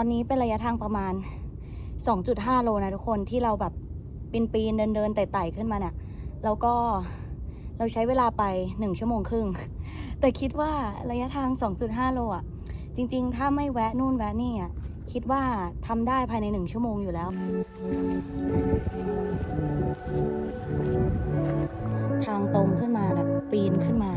ตอนนี้เป็นระยะทางประมาณ 2.5 โลนะทุกคนที่เราแบบปีนปีนเดินเดินๆไต่ๆขึ้นมาเนี่ยแล้วก็เราใช้เวลาไป 1 ชั่วโมงครึ่ง แต่คิดว่าระยะทาง 2.5 โลอะ จริง ๆ ถ้าไม่แวะนู่นแวะนี่อะคิดว่าทำได้ภายใน 1 ชั่วโมงอยู่แล้ว ทางตรงขึ้นมาแบบปีนขึ้นมา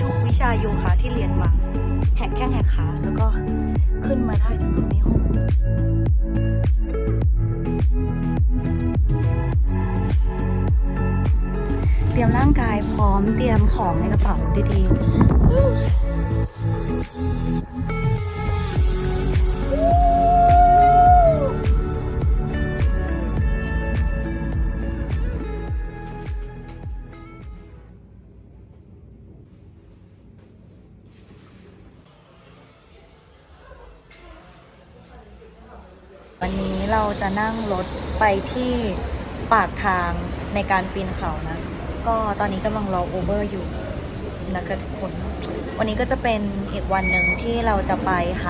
ดูวิชาโยคะที่เรียนมา แหกแข้งแหกขาแล้วก็ขึ้นมาได้จนตรงนี้โหเตรียมร่างกายพร้อมเตรียมของในกระเป๋าดีๆ วันนี้เราจะนั่งรถไปที่ปากทางในการปีนเขานะ ก็ตอนนี้กำลังรอโอเบอร์อยู่ นะคะทุกคน วันนี้ก็จะเป็นอีกวันหนึ่งที่เราจะไปไฮ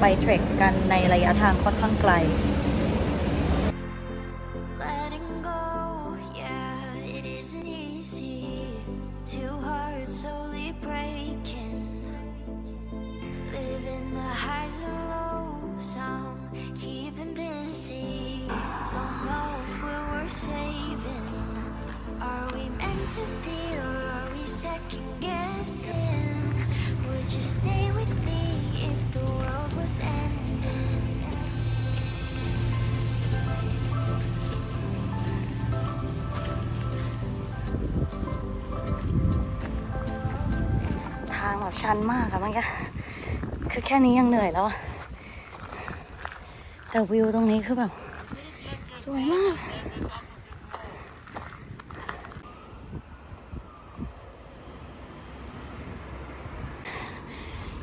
ไปเทรคกันในระยะทางค่อนข้างไกล to be second guessing? Would you stay with me if the world was ending? ทางแบบชันมากอะเมื่อกี้คือแค่นี้ยังเหนื่อยแล้ว แต่วิวตรงนี้คือแบบ สวยมาก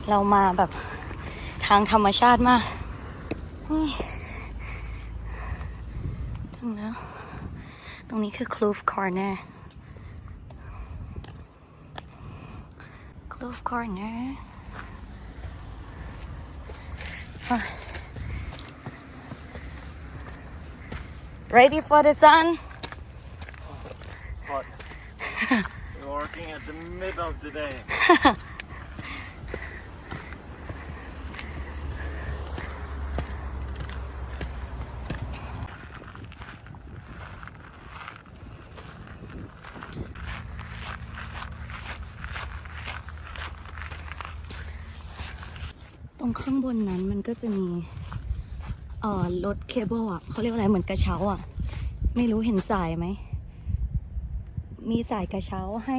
เรามาแบบทางธรรมชาติมากนี่ถึงแล้ว ตรงนี้คือ Kloof Corner Kloof Corner อะ Ready for the sun? But we're working at the middle of the day. ตรงข้างบนนั้นมันก็จะมี เอ่อ รถเคเบิลอะเขาเรียกว่าอะไรเหมือนกระเช้าอะ ไม่รู้เห็นสายไหม มีสายกระเช้าให้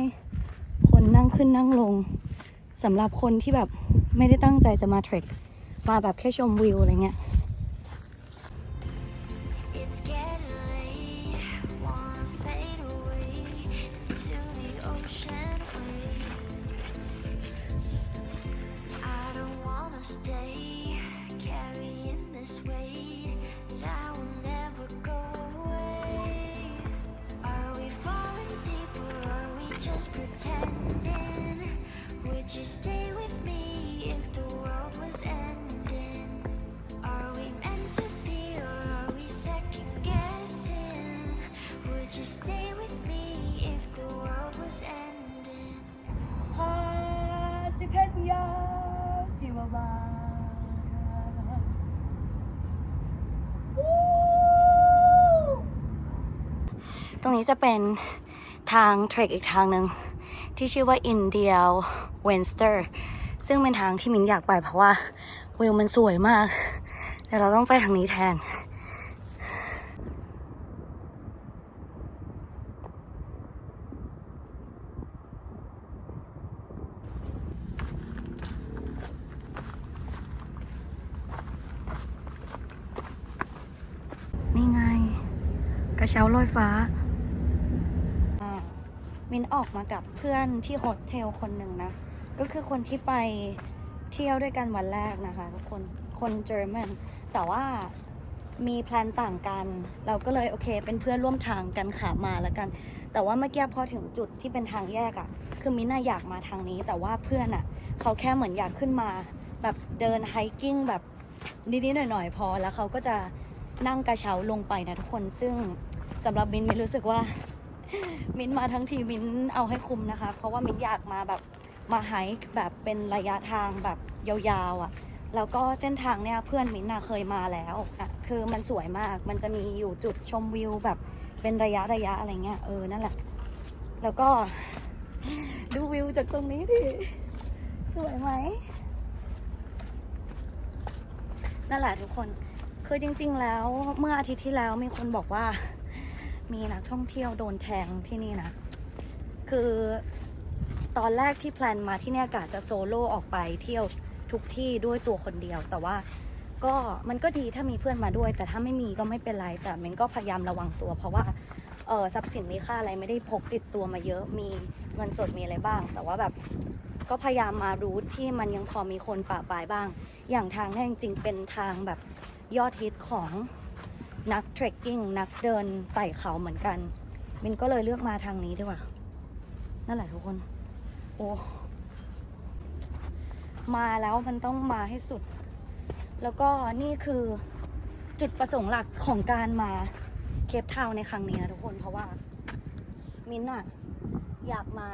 คนนั่งขึ้นนั่งลงสำหรับคนที่แบบไม่ได้ตั้งใจจะมาเทรคมาแบบแค่ชมวิวอะไรเงี้ย pretending? Would you stay with me if the world was ending? Are we meant to be or are we second guessing? Would you stay with me if the world was ending? ฮาสิเพนยาสิบาบาตรงนี้จะเป็น ทางเทรคอีกทางหนึ่งที่ชื่อว่าอินเดียเวนสเตอร์ซึ่งเป็นทางที่มินอยากไปเพราะว่าวิวมันสวยมาก แต่เราต้องไปทางนี้แทนนี่ไงกระเช้าลอยฟ้า มินออกมากับเพื่อนที่โฮสเทลคนหนึ่งนะ ก็คือคนที่ไปเที่ยวด้วยกันวันแรกนะคะทุกคน คนเยอรมัน แต่ว่ามีแพลนต่างกัน เราก็เลยโอเค เป็นเพื่อนร่วมทางกันขามาแล้วกัน แต่ว่าเมื่อกี้พอถึงจุดที่เป็นทางแยกอะ่ะ คือมินน่าอยากมาทางนี้ แต่ว่าเพื่อนอะ่ะ เขาแค่เหมือนอยากขึ้นมา แบบเดินไฮกิ้งแบบนิดๆหน่อยๆพอ แล้วเขาก็จะนั่งกระเช้าลงไปนะทุกคน ซึ่งสำหรับมินมินรู้สึกว่า มิ้นมาทั้งทีมิ้นเอาให้คุ้มนะคะ เพราะว่ามิ้นอยากมาแบบมาไฮค์แบบเป็นระยะทางแบบยาวๆอะ่ะแล้วก็เส้นทางเนี่ยเพื่อนมินน่ะเคยมาแล้วค่ะคือมันสวยมากมันจะมีอยู่จุดชมวิวแบบเป็นระยะระยะอะไรเงี้ยเออนั่นแหละ แล้วก็ดูวิวจากตรงนี้ดิสวยไหมนั่นแหละทุกคนคือจริง ๆ แล้วเมื่ออาทิตย์ที่แล้วมีคนบอกว่า มีนักท่องเที่ยวโดนแทงที่นี่นะ คือตอนแรกที่แพลนมาที่เนี่ยกะจะโซโล่ออกไปเที่ยวทุกที่ด้วยตัวคนเดียว แต่ว่าก็มันก็ดีถ้ามีเพื่อนมาด้วย แต่ถ้าไม่มีก็ไม่เป็นไร แต่มันก็พยายามระวังตัว เพราะว่าเออทรัพย์สินมีค่าอะไรไม่ได้พกติดตัวมาเยอะมีเงินสดมีอะไรบ้าง แต่ว่าแบบก็พยายามมารูทที่มันยังพอมีคนป่าปลายบ้าง อย่างทางเนี่ยจริงเป็นทางแบบยอดฮิตของ นักเทรคกิ้งนักเดินไต่เขาเหมือนกันมินก็เลยเลือกมาทางนี้ดีกว่า นั่นแหละทุกคน โอ้ มาแล้วมันต้องมาให้สุด แล้วก็นี่คือจุดประสงค์หลักของการมาเคปทาวในครั้งนี้นะทุกคนเพราะว่า มินอะอยากมา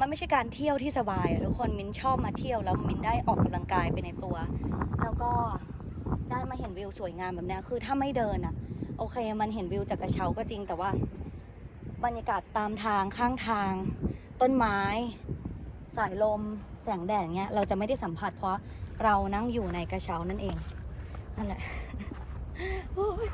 มันไม่ใช่การเที่ยวที่สบายอะทุกคนมินชอบมาเที่ยวแล้วมินได้ออกกำลังกายไปในตัว แล้วก็ ได้มาเห็นวิวสวยงามแบบนี้คือถ้าไม่เดินอะโอเคมันเห็นวิวจากกระเช้าก็จริงแต่ว่า บรรยากาศตามทางข้างทาง ต้นไม้ สายลม แสงแดดเงี้ยเราจะไม่ได้สัมผัสเพราะเรานั่งอยู่ในกระเช้านั่นเองนั่นแหละ โอ้ย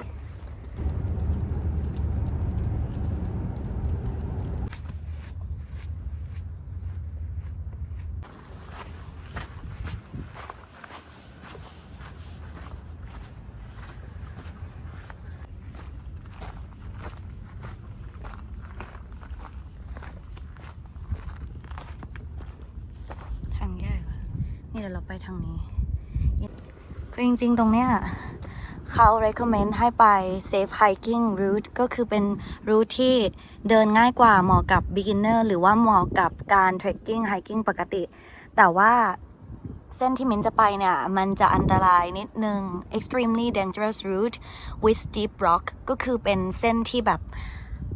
ทางแยกอะนี่เดี๋ยวเราไป ทางนี้ คือจริงๆ ตรงเนี้ยเขา recommend ให้ไป safe hiking route ก็คือเป็น route ที่เดินง่ายกว่าเหมาะกับ beginner หรือว่าเหมาะกับการ trekking hiking ปกติ แต่ว่าเส้นที่มิ้นจะไปเนี่ย มันจะอันตรายนิดนึง extremely dangerous route with steep rock ก็คือเป็นเส้นที่แบบ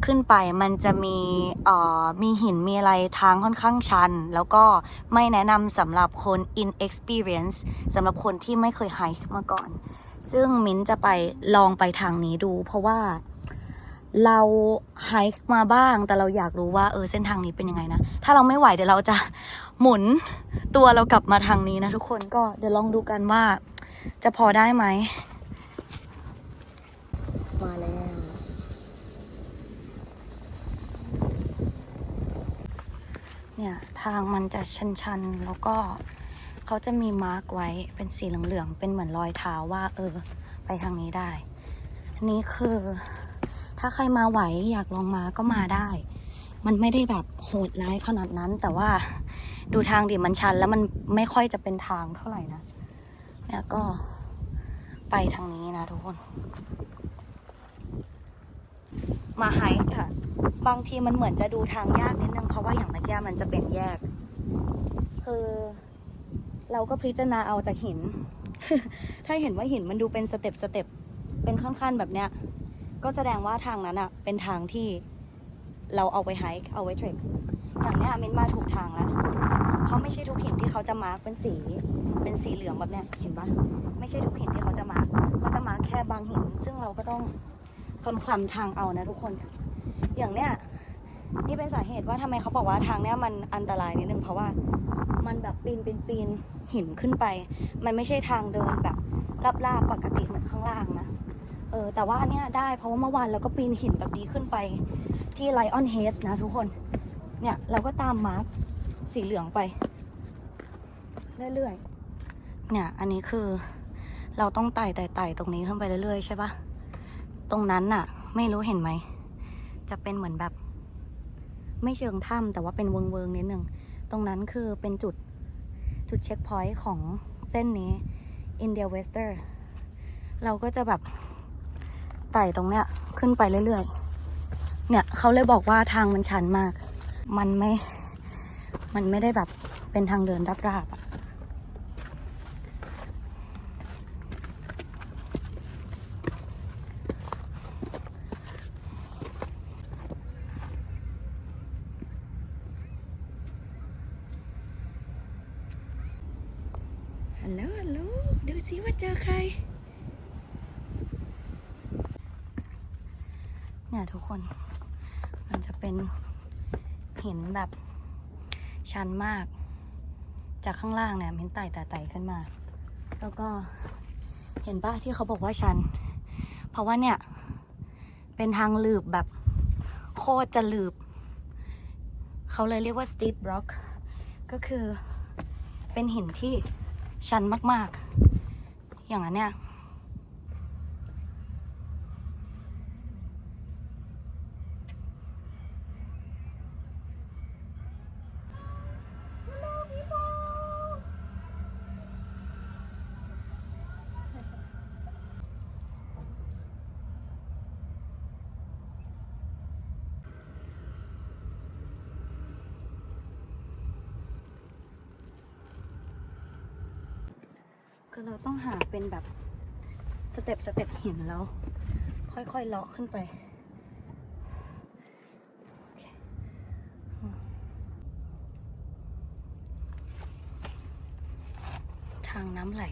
ขึ้นไปมันจะมีเอ่อมีหินมีอะไรทางค่อนข้างชัน แล้วก็ไม่แนะนำสำหรับคน inexperience สำหรับคนที่ไม่เคยไฮค์มาก่อน ซึ่งมิ้นจะไปลองไปทางนี้ดู เพราะว่าเราไฮค์มาบ้าง แต่เราอยากรู้ว่าเออเส้นทางนี้เป็นยังไงนะ ถ้าเราไม่ไหวเดี๋ยวเราจะหมุนตัวเรากลับมาทางนี้นะทุกคนก็เดี๋ยวลองดูกันว่าจะพอได้ไหม มาแล้ว เนี่ยทางมันจะชันๆ แล้วก็เขาจะมีมาร์กไว้เป็นสีเหลืองๆ เป็นเหมือนรอยเท้าว่าเออ ไปทางนี้ได้ อันนี้คือ ถ้าใครมาไหวอยากลองมาก็มาได้ มันไม่ได้แบบโหดร้ายขนาดนั้น แต่ว่าดูทางดิมันชัน แล้วมันไม่ค่อยจะเป็นทางเท่าไหร่นะ แล้วก็ไปทางนี้นะทุกคน มาไฮค์ค่ะ บางทีมันเหมือนจะดูทางยากนิดนึง เพราะว่าอย่างเมื่อกี้มันจะเป็นแยก คือ เราก็พิจารณาเอาจากหิน ถ้าเห็นว่าหินมันดูเป็นสเต็ปสเต็ปเป็นขั้นๆแบบเนี้ย ก็แสดงว่าทางนั้นอะเป็นทางที่เราเอาไว้ไฮค์เอาไว้เทรคอย่างเนี้ยมินมาถูกทางแล้วเพราะไม่ใช่ทุกหินที่เขาจะมาร์กเป็นสีเป็นสีเหลืองแบบเนี้ยเห็นปะไม่ใช่ทุกหินที่เขาจะมาร์กเขาจะมาร์กแค่บางหิน ซึ่งเราก็ต้อง คลำคลำๆทางเอานะทุกคน อย่างเนี้ยนี่เป็นสาเหตุว่าทำไมเขาบอกว่าทางเนี้ยมันอันตรายนิดนึงเพราะว่ามันแบบปีนปีนปีนหินขึ้นไป มันไม่ใช่ทางเดินแบบลาบๆปกติเหมือนข้างล่างนะเออแต่ว่าอันเนี้ยได้เพราะว่าเมื่อวานเราก็ปีนหินแบบนี้ขึ้นไปที่ไลออนเฮสนะทุกคน เนี่ยเราก็ตามมาร์คสีเหลืองไป เรื่อยๆ เนี่ยอันนี้คือเราต้องไต่ไต่ไต่ตรงนี้ขึ้นไปเรื่อยๆใช่ปะ ตรงนั้นน่ะ ไม่รู้เห็นไหม จะเป็นเหมือนแบบ ไม่เชิงถ้ำแต่ว่าเป็นเวิงเวิงนิดนึง ตรงนั้นคือเป็นจุดจุดเช็คพอยต์ของเส้นนี้อินเดียเวสเตอร์เราก็จะแบบไต่ตรงเนี้ยขึ้นไปเรื่อยๆ เนี่ยเขาเลยบอกว่าทางมันชันมาก มันไม่ มันไม่ได้แบบเป็นทางเดินราบๆอะฮัลโหล ฮัลโหล ดูสิว่าเจอใคร เนี่ยทุกคน มันจะเป็นหินแบบ ชันมาก จากข้างล่างเนี่ยมินไต่แต่ไต่ขึ้นมา แล้วก็เห็นปะที่เขาบอกว่าชัน เพราะว่าเนี่ย เป็นทางหลืบแบบโคตรจะหลืบ เขาเลยเรียกว่า steep rock ก็คือเป็นหินที่ชันมาก ๆ อย่างนั้นเนี่ย คือเราต้องหา เป็นแบบสเต็ปสเต็ปหินแล้ว ค่อยๆเลาะขึ้นไปทางน้ำไหล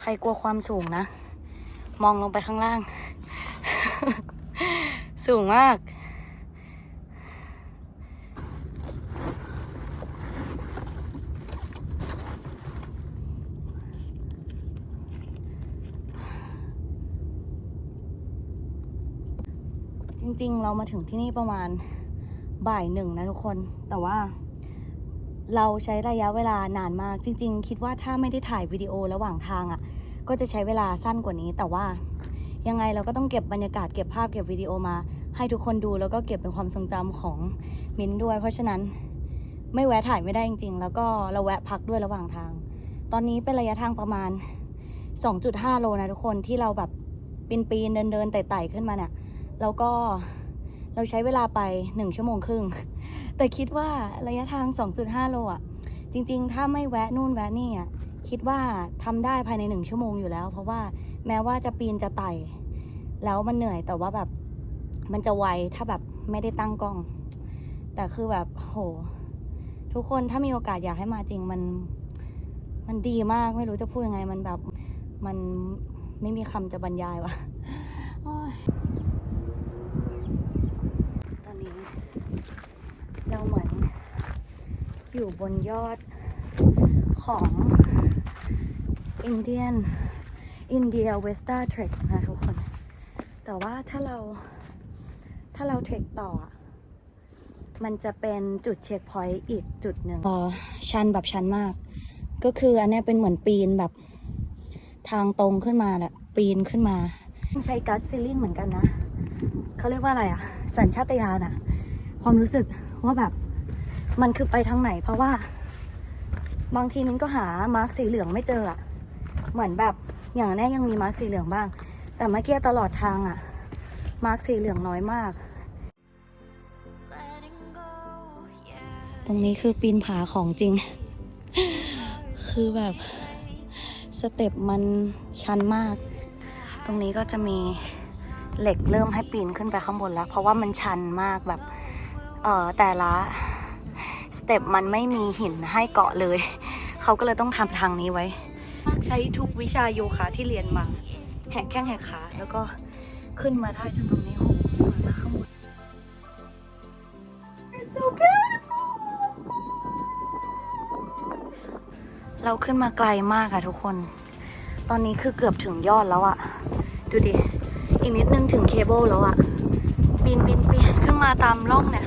ใครกลัวความสูงนะ มองลงไปข้างล่าง สูงมาก จริงๆ เรามาถึงที่นี่ประมาณบ่ายหนึ่งนะทุกคน แต่ว่า เราใช้ระยะเวลานานมากจริง ๆ คิดว่าถ้าไม่ได้ถ่ายวิดีโอระหว่างทางอะ่ะ ก็จะใช้เวลาสั้นกว่านี้ แต่ว่ายังไงเราก็ต้องเก็บบรรยากาศเก็บภาพเก็บวิดีโอมา ให้ทุกคนดูแล้วก็เก็บเป็นความทรงจำของมิ้นด้วย เพราะฉะนั้นไม่แวะถ่ายไม่ได้จริง ๆ แล้วก็เราแวะพักด้วยระหว่างทาง ตอนนี้เป็นระยะทางประมาณ 2.5 โลนะทุกคนที่เราแบบปีนปีนเดินเดินๆไต่ๆขึ้นมาเนี่ยแล้วก็ เราใช้เวลาไป 1 ชั่วโมงครึ่ง แต่คิดว่าระยะทาง 2.5 โลอะ จริง ๆ ถ้าไม่แวะนู่นแวะนี่อะ คิดว่าทำได้ภายใน 1 ชั่วโมงอยู่แล้ว เพราะว่าแม้ว่าจะปีนจะไต่ แล้วมันเหนื่อยแต่ว่าแบบมันจะไวถ้าแบบไม่ได้ตั้งกล้อง แต่คือแบบโห ทุกคนถ้ามีโอกาสอยากให้มาจริงมัน มันดีมากไม่รู้จะพูดยังไง มันแบบมันไม่มีคำจะบรรยายว่ะ ตอนนี้ เราเหมือนอยู่บนยอดของอินเดียนอินเดียเวสตาเทรคนะทุกคน แต่ว่าถ้าเราถ้าเราเทรคต่ออะมันจะเป็นจุดเช็คพอยต์อีกจุดหนึ่งพอชันแบบชันมาก ก็คืออันเนี้ยเป็นเหมือนปีนแบบทางตรงขึ้นมาแหละปีนขึ้นมา ใช้กัสฟีลลิ่งเหมือนกันนะ เขาเรียกว่าอะไรอะสัญชาตญาณอะความรู้สึกว่าแบบมันคือไปทางไหน เพราะว่า บางทีมันก็หามาร์กสีเหลืองไม่เจออะเหมือนแบบอย่างแน่ยังมีมาร์กสีเหลืองบ้าง แต่เมื่อกี้ตลอดทางอะมาร์กสีเหลืองน้อยมาก ตรงนี้คือปีนผาของจริง คือแบบสเต็ปมันชันมาก ตรงนี้ก็จะมี เหล็กเริ่มให้ปีนขึ้นไปข้างบนแล้ว เพราะว่ามันชันมากแบบเอ่อแต่ละสเต็ปมันไม่มีหินให้เกาะเลย เขาก็เลยต้องทำทางนี้ไว้ ใช้ทุกวิชาโยคะที่เรียนมา แหกแข้งแหกขา แล้วก็ขึ้นมาได้จนตรงนี้โหสวยมากข้างบน It's so beautiful เราขึ้นมาไกลมากค่ะทุกคน ตอนนี้คือเกือบถึงยอดแล้วอะดูดิ อีกนิดนึงถึงเคเบิลแล้วอะปีนปีนปีนขึ้นมาตามร่องเนี่ย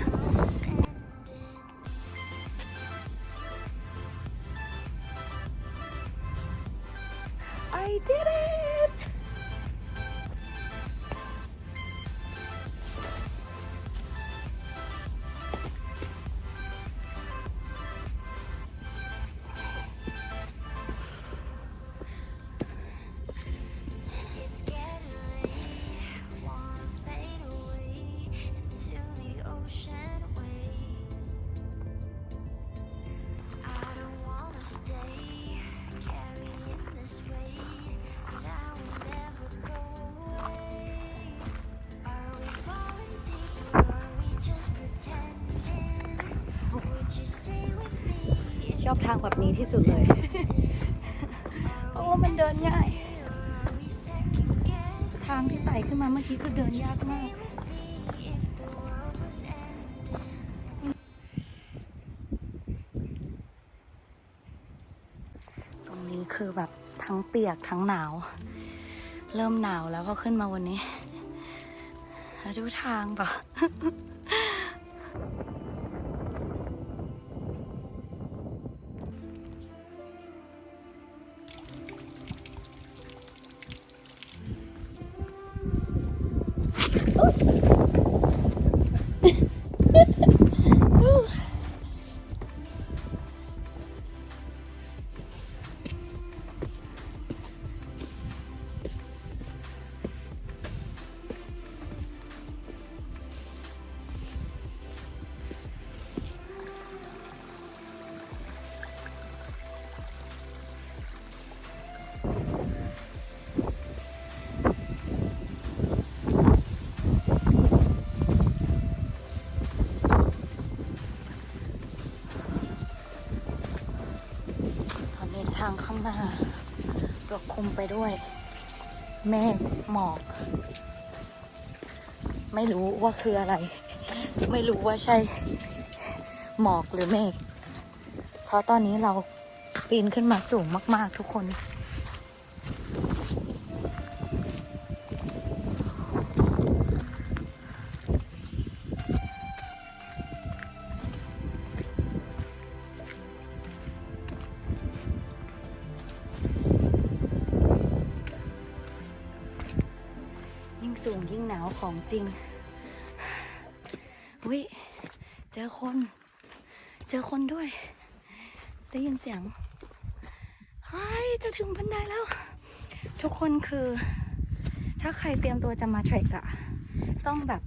ทางแบบนี้ที่สุดเลย เพราะว่ามันเดินง่าย ทางที่ไต่ขึ้นมาเมื่อกี้คือเดินยากมาก ตรงนี้คือแบบทั้งเปียกทั้งหนาว เริ่มหนาวแล้วพอขึ้นมาวันนี้แล้วดูทางปะ ต ด้วย เมฆหมอก ไม่รู้ว่าคืออะไร ไม่รู้ว่าใช่หมอกหรือเมฆเพราะตอนนี้เราปีนขึ้นมาสูงมาก ๆ ทุกคน ของจริงวิเจอคน เจอคนด้วย ได้ยินเสียงเฮ้ยจะถึงบันไดแล้ว ทุกคนคือ ถ้าใครเตรียมตัวจะมาเทรคอะต้องแบบ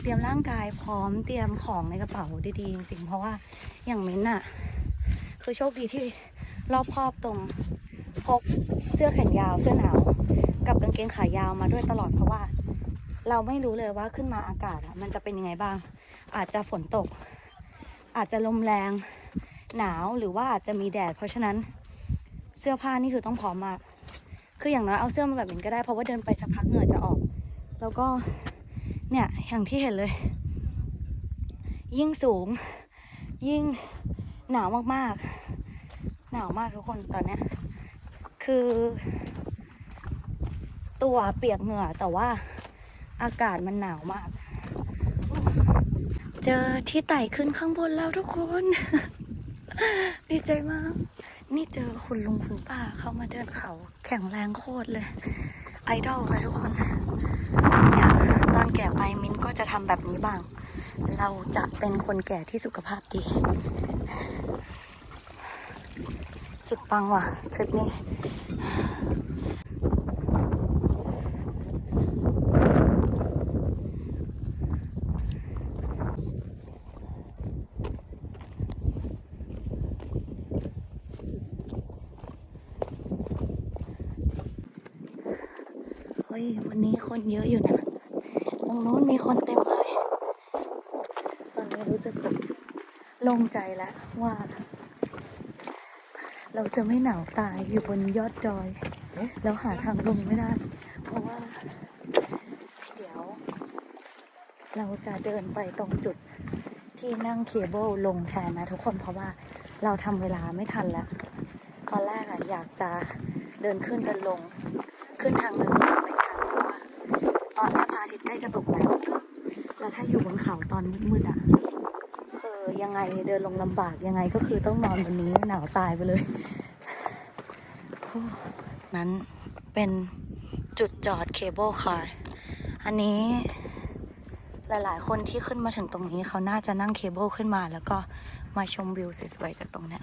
เตรียมร่างกายพร้อมเตรียมของในกระเป๋าดีๆจริงๆเพราะว่าอย่างมิ้นท์อะคือโชคดีที่รอบครอบตรงพกเสื้อแขนยาวเสื้อหนาว กับกางเกงขายาวมาด้วยตลอดเพราะว่า เราไม่รู้เลยว่าขึ้นมาอากาศมันจะเป็นยังไงบ้าง อาจจะฝนตก อาจจะลมแรง หนาวหรือว่าอาจจะมีแดด เพราะฉะนั้นเสื้อผ้านี่คือต้องพร้อมมาก คืออย่างน้อยเอาเสื้อมาแบบนี้ก็ได้เพราะว่าเดินไปสักพักเหงื่อจะออก แล้วก็เนี่ยอย่างที่เห็นเลย ยิ่งสูง ยิ่งหนาวมากๆ หนาวมากทุกคนตอนเนี้ยคือ ตัวเปียกเหงื่อแต่ว่า อากาศมันหนาวมาก เจอที่ไต่ขึ้นข้างบนแล้วทุกคน ดีใจมาก นี่เจอคุณลุงคุณป้าเขามาเดินเขา แข็งแรงโคตรเลย ไอดอลเลยทุกคนเนี่ยตอนแก่ไปมิ้นก็จะทำแบบนี้บ้าง เราจะเป็นคนแก่ที่สุขภาพดี สุดปังว่ะทริปนี้ เฮ้ยวันนี้คนเยอะอยู่นะ ตรงโน้นมีคนเต็มเลย ตอนนี้รู้สึกแบบโล่งใจแล้วว่า เราจะไม่หนาวตายอยู่บนยอดดอย แล้วหาทางลงไม่ได้ เพราะว่า เดี๋ยว เราจะเดินไปตรงจุดที่นั่งเคเบิลลงแทนนะทุกคนเพราะว่าเราทำเวลาไม่ทันแล้ว ตอนแรกอะอยากจะเดินขึ้นเดินลง ขึ้นทางเดินไม่ทันเพราะว่าตอนนี้พระอาทิตย์ใกล้จะตกแล้วแล้วถ้าอยู่บนเขาตอนมืดๆอะคือ ยังไงเดินลงลำบากยังไงก็คือต้องนอนวันนี้หนาวตายไปเลย นั้นเป็นจุดจอดเคเบิลคาร์อันนี้หลายๆ คนที่ขึ้นมาถึงตรงนี้เขาน่าจะนั่งเคเบิลขึ้นมา แล้วก็มาชมวิวสวยๆจากตรงเนี้ย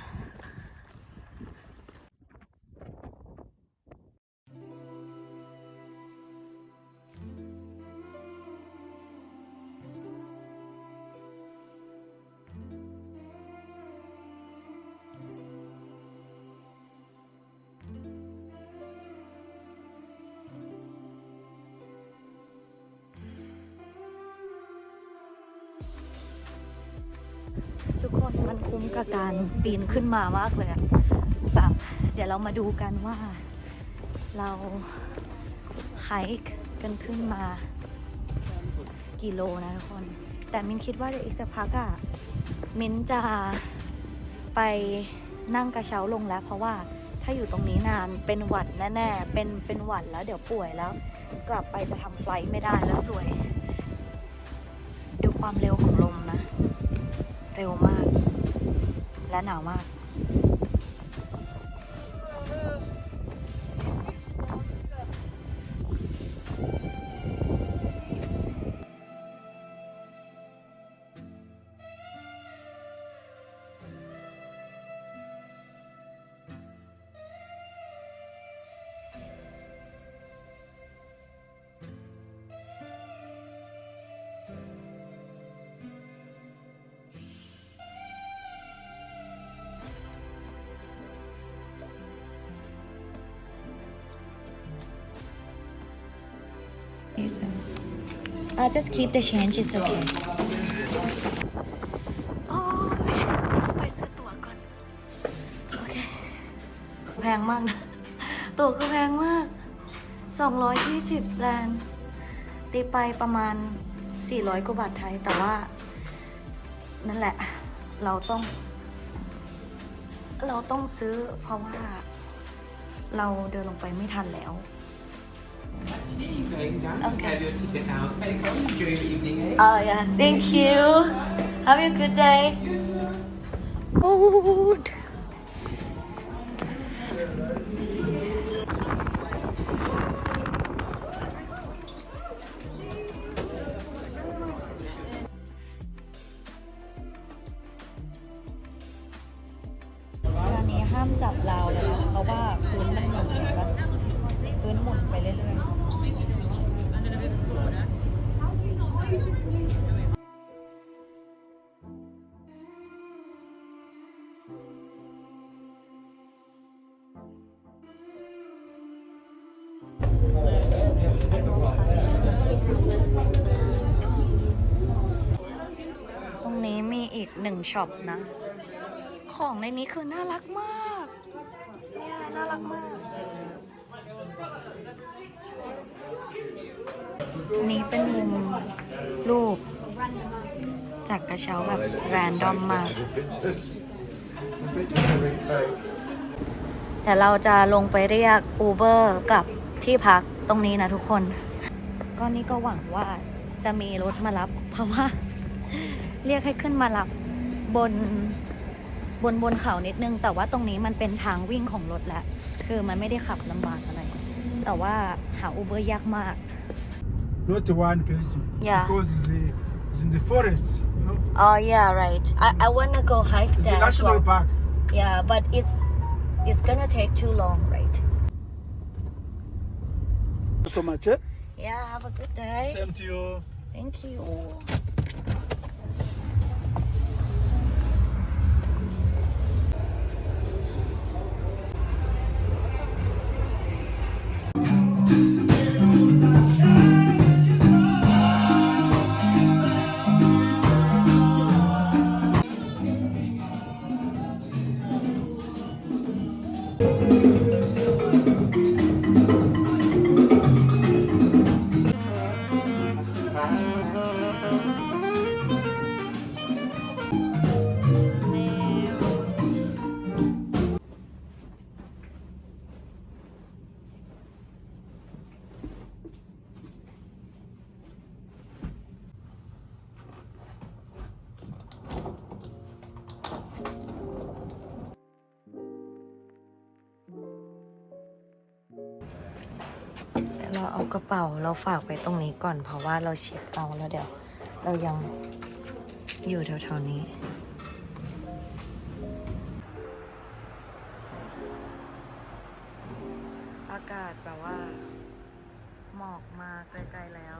มันคุ้มกับการปีนขึ้นมามากเลยอะแบบเดี๋ยวเรามาดูกันว่า เราไฮค์กันขึ้นมากี่โลนะทุกคน แต่มินคิดว่าเดี๋ยวอีกสักพักอะมินจะไปนั่งกระเช้าลงแล้ว เพราะว่าถ้าอยู่ตรงนี้นานเป็นหวัดแน่ๆ เป็นเป็นหวัดแล้วเดี๋ยวป่วยแล้ว กลับไปจะทำไฟล์ไม่ได้แล้วสวย ดูความเร็วของลมนะ เร็วมาก และหนาวมาก Uh, just keep the change it's okay โอ้ยต้องไปซื้อตั๋วก่อน โอเค แพงมากนะ ตั๋วคือแพงมาก 220แลนด์ตีไปประมาณ 400 กว่าบาทไทย แต่ว่า นั่นแหละ เราต้อง เราต้องซื้อเพราะว่าเราเดินลงไปไม่ทันแล้ว Actually, going down, you Okay. have your ticket outside. Come enjoy your evening. Eh? Oh yeah, thank you. Have a good day. Food. ช็อปนะ ของในนี้คือน่ารักมาก เนี่ยน่ารักมาก นี้เป็นมุมรูป จากกระเช้าแบบแรนดอมมากเดี๋ยวเราจะลงไปเรียก Uber กับที่พักตรงนี้นะทุกคน ก็นี่ก็หวังว่าจะมีรถมารับ เพราะว่า เรียกให้ขึ้นมารับ บนบนบนเขานิดนึง แต่ว่าตรงนี้มันเป็นทางวิ่งของรถแหละคือมันไม่ได้ขับลำบากอะไร แต่ว่าหา Uber ยากมาก not one person. Yeah. Because it's, uh, it's in the forest, you know. Oh yeah right I I wanna go hike It's a there as national well park. yeah but it's it's gonna take too long right So much, eh? yeah have a good day Same to you. thank you ป๋าเราฝากไปตรงนี้ก่อนเพราะว่าเราเช็คเอาแล้วเดี๋ยว เรายังอยู่แถวๆนี้ อากาศแบบว่า หมอกมาไกลๆแล้ว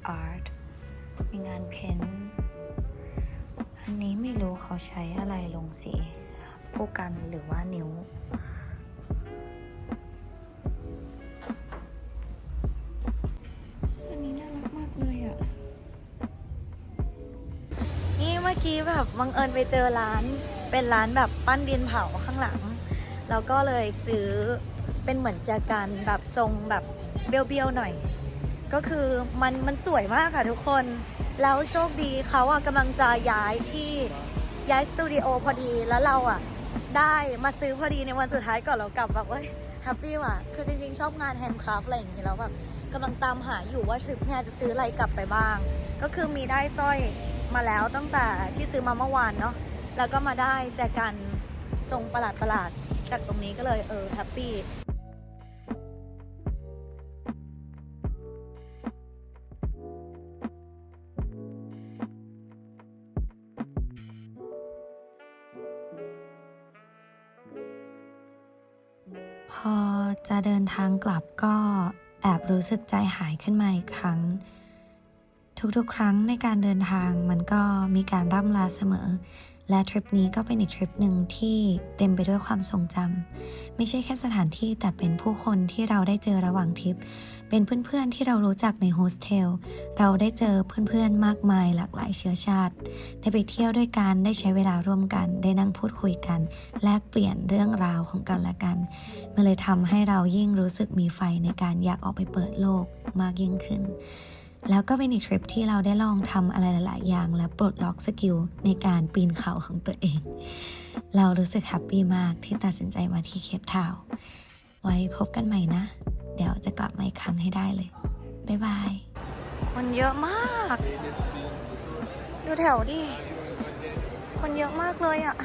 พวกงานอาร์ตมีงานเพ้นท์อันนี้ไม่รู้เขาใช้อะไรลงสีผู้กันหรือว่านิ้ว อันนี้น่ารักมากเลยอะนี่เมื่อกี้แบบบังเอิญไปเจอร้าน เป็นร้านแบบปั้นดินเผาข้างหลัง แล้วก็เลยซื้อเป็นเหมือนแจกันแบบทรงแบบเบี้ยวๆหน่อย ก็คือมันมันสวยมากค่ะทุกคน แล้วโชคดีเขาอะกำลังจะย้ายที่ย้ายสตูดิโอพอดีแล้วเราอะได้มาซื้อพอดีในวันสุดท้ายก่อนเรากลับแบบว้ยแฮปปี้ว่ะ คือจริงๆ ชอบงานแฮนด์คราฟอะไรอย่างนี้แล้วแบบกำลังตามหาอยู่ว่าทริปเนี่ยจะซื้ออะไรกลับไปบ้าง ก็คือมีได้สร้อยมาแล้วตั้งแต่ที่ซื้อมาเมื่อวานเนาะแล้วก็มาได้แจกันทรงประหลาดประหลาดๆจากตรงนี้ก็เลยเออแฮปปี้ จะเดินทางกลับก็แอบรู้สึกใจหายขึ้นมาอีกครั้ง ทุกๆ ครั้งในการเดินทางมันก็มีการร่ำลาเสมอ และทริปนี้ก็เป็นอีกทริปหนึ่งที่เต็มไปด้วยความทรงจำไม่ใช่แค่สถานที่แต่เป็นผู้คนที่เราได้เจอระหว่างทริป เป็นเพื่อนๆที่เรารู้จักในโฮสเทลเราได้เจอเพื่อนๆมากมายหลากหลายเชื้อชาติ ได้ไปเที่ยวด้วยกันได้ใช้เวลาร่วมกัน ได้นั่งพูดคุยกัน แลกเปลี่ยนเรื่องราวของกันและกันมันเลยทำให้เรายิ่งรู้สึกมีไฟในการอยากออกไปเปิดโลกมากยิ่งขึ้น แล้วก็เป็นอีกทริปที่เราได้ลองทำอะไรหลาย ๆ อย่าง และปลดล็อกสกิลในการปีนเขาของตัวเอง เรารู้สึกแฮปปี้มากที่ตัดสินใจมาที่เคปทาวไว้พบกันใหม่นะ เดี๋ยวจะกลับมาอีกครั้งให้ได้เลย บ๊ายบาย คนเยอะมาก ดูแถวดิ คนเยอะมากเลยอะ่ะ